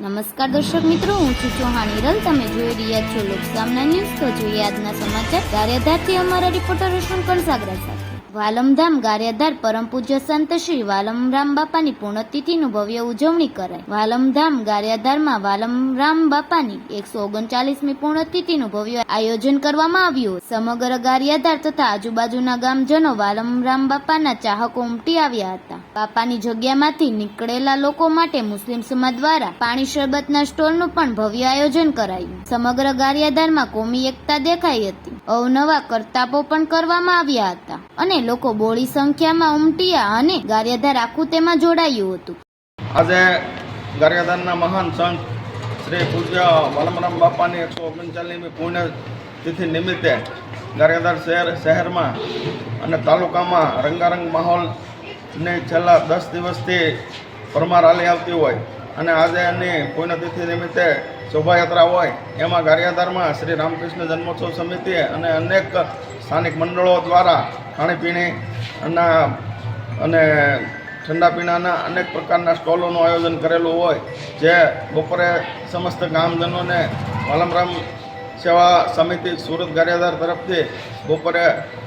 નમસ્કાર દર્શક મિત્રો, હું છું ચૌહાણ હિરલ. તમે જોઈ રહ્યા છો લોકસામના ન્યૂઝ. તો જોઈએ આજના સમાચાર. ગારિયાધારથી અમારા રિપોર્ટર રોશન કણસાગરા સાથે. વાલમધામ ગારિયાધાર પરમ પૂજ્ય સંત શ્રી વાલમરામ બાપાની પુણ્યતિથિનું ભવ્ય ઉજવણી કરાઈ. વાલમધામ ગારિયાધારમાં વાલમરામ બાપાની એકસો ઓગણચાલીસમી પુણ્યતિથિનું ભવ્ય આયોજન કરવામાં આવ્યું. સમગ્ર ગારિયાધાર તથા આજુબાજુના ગામજનો વાલમરામ બાપાના ચાહકો ઉમટી આવ્યા હતા. બાપાની જગ્યામાંથી નીકળેલા લોકો માટે મુસ્લિમ સમાજ દ્વારા પાણી શરબતના સ્ટોલનું પણ ભવ્ય આયોજન કરાયું. સમગ્ર ગારિયાધારમાં કોમી એકતા દેખાઈ હતી. અવનવા કરતાપો પણ કરવામાં આવ્યા હતા અને લોકો બોળી સંખ્યામાં ઉમટ્યા અને ગારિયાધાર આખું તેમાં જોડાયું હતું. આજે ગારિયાધારના મહાન સંત શ્રી પૂજ્ય વાલમરામ બાપાની એકસો ઓગણચાલીસમી પુણ્યતિથિ નિમિત્તે ગારિયાધાર શહેર શહેરમાં અને તાલુકામાં રંગારંગ માહોલની છેલ્લા દસ દિવસથી પરમાર હાલી આવતી હોય અને આજે એની પુણ્યતિથિ નિમિત્તે શોભાયાત્રા હોય, એમાં ગારિયાધારમાં શ્રી રામકૃષ્ણ જન્મોત્સવ સમિતિ અને અનેક સ્થાનિક મંડળો દ્વારા ખાણીપીણી અને અને ઠંડા પીણાના અનેક પ્રકારના સ્ટોલોનું આયોજન કરેલું હોય, જે બપોરે સમસ્ત ગામજનોને વાલમરામ સેવા સમિતિ સુરત ગારિયાધાર તરફથી બપોરે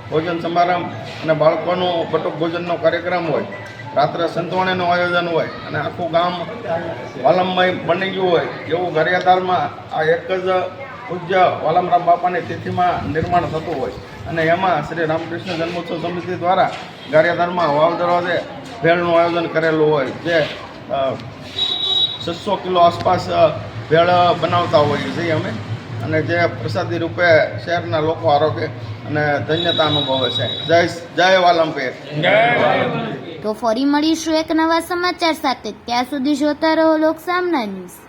ભોજન સમારંભ અને બાળકોનું બટુક ભોજનનો કાર્યક્રમ હોય, રાત્રે સંતવાણીનું આયોજન હોય અને આખું ગામ વાલમમય બની ગયું હોય એવું ગરિયાદારમાં આ એક જ પૂજ્ય વાલમરામ બાપાની તિથિમાં નિર્માણ થતું હોય. અને એમાં શ્રી રામકૃષ્ણ જન્મોત્સવ સમિતિ દ્વારા ગારિયાધારમાં વાવ દરવાજે ભેળનું આયોજન કરેલું હોય, જે છસો કિલો આસપાસ ભેળ બનાવતા હોઈએ છીએ અમે. અને જે પ્રસાદી રૂપે શહેરના લોકો આરોગ્ય અને ધન્યતા અનુભવે છે. જય જય વાલમપીર. તો ફરી મળીશું એક નવા સમાચાર સાથે. ત્યાં સુધી જોતા રહો લોકસામના ન્યૂઝ.